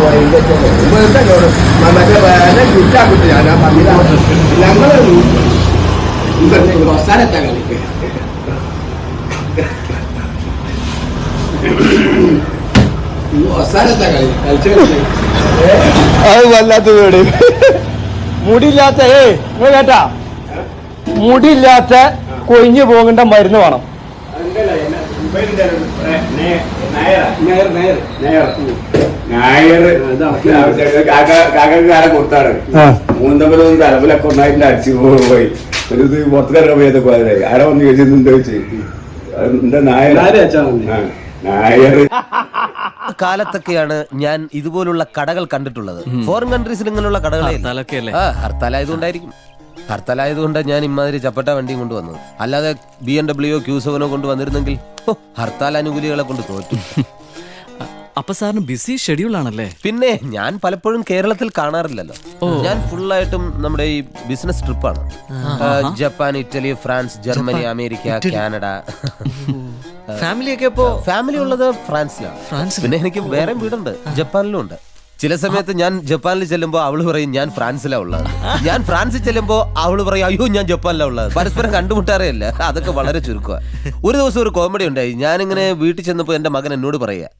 പോയി എന്താ ചോറ്? മറ്റേ എന്നെ ചുറ്റാക്കിട്ട് ഞാൻ ആ പറഞ്ഞില്ല ഞങ്ങൾ അവസാനത്തെ കളിക്ക്. അവസാനത്തെ കളി കളിച്ചു കളിച്ച്. അത് വല്ലാത്ത വീട് മുടിയില്ലാത്ത ഏ കേട്ടാ? മുടിയില്ലാത്ത കൊഴിഞ്ഞു പോകേണ്ട മരുന്ന് വേണം. തലപ്പിലൊക്കെ ഒന്നായിട്ട് അടിച്ചു പോയി. ഒരു ഇത് പുറത്തുകാരൊക്കെ പോയത് പോയതായി ആരാ വന്ന് ചോദിച്ചിട്ടുണ്ടോ ചോദിച്ചു. എന്താ നായർ? നായർ. കാലത്തൊക്കെയാണ് ഞാൻ ഇതുപോലുള്ള കടകൾ കണ്ടിട്ടുള്ളത്. ഫോറിൻ കൺട്രീസിൽ ഇങ്ങനെയുള്ള കടകളെ ഹർത്താലായതുകൊണ്ടായിരിക്കും. ഹർത്താലായതുകൊണ്ട് ഞാൻ ഇമാതിരി ചപ്പട്ട വണ്ടിയും കൊണ്ടുവന്നത്. അല്ലാതെ ബി എം ഡബ്ല്യു ക്യൂ സെവനോ കൊണ്ട് വന്നിരുന്നെങ്കിൽ ഹർത്താൽ അനുകൂലികളെ കൊണ്ട് തോറ്റു. അപ്പൊ സാറിന് ബിസി ഷെഡ്യൂൾ ആണല്ലേ? പിന്നെ ഞാൻ പലപ്പോഴും കേരളത്തിൽ കാണാറില്ലല്ലോ. ഞാൻ ഫുള്ളായിട്ടും നമ്മുടെ ഈ ബിസിനസ് ട്രിപ്പാണ് Japan Italy France Germany America Canada. Family ഒക്കെ ഇപ്പോ? ഫാമിലി ഉള്ളത് ഫ്രാൻസിലാണ്. ഫ്രാൻസ് പിന്നെ എനിക്ക് വേറെ വീടുണ്ട്. ജപ്പാനിലും ഉണ്ട്. ചില സമയത്ത് ഞാൻ ജപ്പാനിൽ ചെല്ലുമ്പോ അവൾ പറയും ഞാൻ ഫ്രാൻസിലാ ഉള്ളത് ഞാൻ ഫ്രാൻസിൽ ചെല്ലുമ്പോ അവൾ പറയും അയ്യോ ഞാൻ ജപ്പാനിലാ ഉള്ളത് പരസ്പരം കണ്ടുമുട്ടാറേ അല്ല അതൊക്കെ വളരെ ചുരുക്കമാണ് ഒരു ദിവസം ഒരു കോമഡി ഉണ്ടായി. ഞാനിങ്ങനെ വീട്ടിൽ ചെന്നപ്പോൾ എന്റെ മകൻ എന്നോട് പറയാ